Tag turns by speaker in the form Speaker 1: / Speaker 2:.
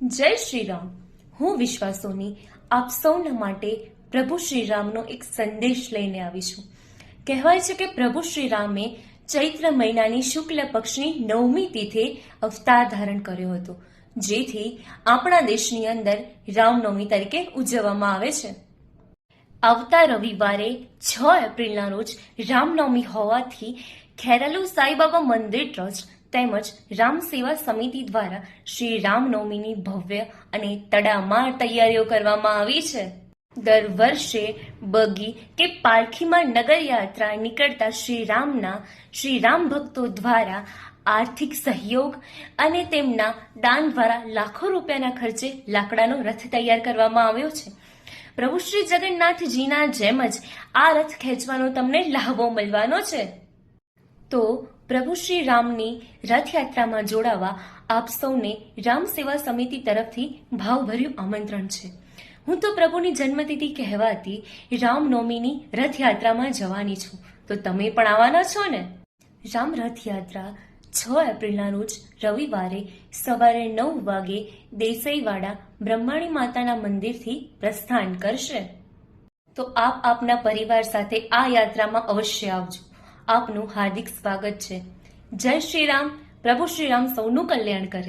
Speaker 1: જય શ્રી રામ હું વિશ્વાસોની આપ સૌના માટે પ્રભુ શ્રીરામનો એક સંદેશ લઈને આવી છું. કહેવાય છે કે પ્રભુ શ્રીરામે ચૈત્ર મહિનાની શુક્લ પક્ષની નવમી તિથે અવતાર ધારણ કર્યો હતો, જેથી આપણા દેશની અંદર રામનવમી તરીકે ઉજવવામાં આવે છે. આવતા રવિવારે છ એપ્રિલના રોજ રામનવમી હોવાથી ખેરાલુ સાંઈબાબા મંદિર ટ્રસ્ટ તેમજ રામ સેવા સમિતિ દ્વારા શ્રી રામનવમીની ભવ્ય અને તડામાર તૈયારીઓ કરવામાં આવી છે. દર વર્ષે બગી કે પાલખીમાં નગરયાત્રા નીકળતા શ્રી રામના, શ્રી રામ ભક્તો દ્વારા આર્થિક સહયોગ અને તેમના દાન દ્વારા લાખો રૂપિયાના ખર્ચે લાકડાનો રથ તૈયાર કરવામાં આવ્યો છે. પ્રભુ શ્રી જગન્નાથજીના જેમ જ આ રથ ખેંચવાનો તમને લાહવો મળવાનો છે. તો પ્રભુ શ્રી રામની રથયાત્રામાં જોડાવા આપ સૌને રામ સેવા સમિતિ તરફથી ભાવભર્યું આમંત્રણ છે. હું તો પ્રભુની જન્મતિથિ કહેવાતી રામનવમીની રથયાત્રામાં જવાની છું. તો તમે પણ આવવાના છો ને? રામ રથયાત્રા છ એપ્રિલના રોજ રવિવારે સવારે નવ વાગે દેસાઈવાડા બ્રહ્માણી માતાના મંદિરથી પ્રસ્થાન કરશે. તો આપ આપના પરિવાર સાથે આ યાત્રામાં અવશ્ય આવજો. આપનું હાર્દિક સ્વાગત છે. જય શ્રી રામ પ્રભુ શ્રી રામ સૌનું કલ્યાણ કરે.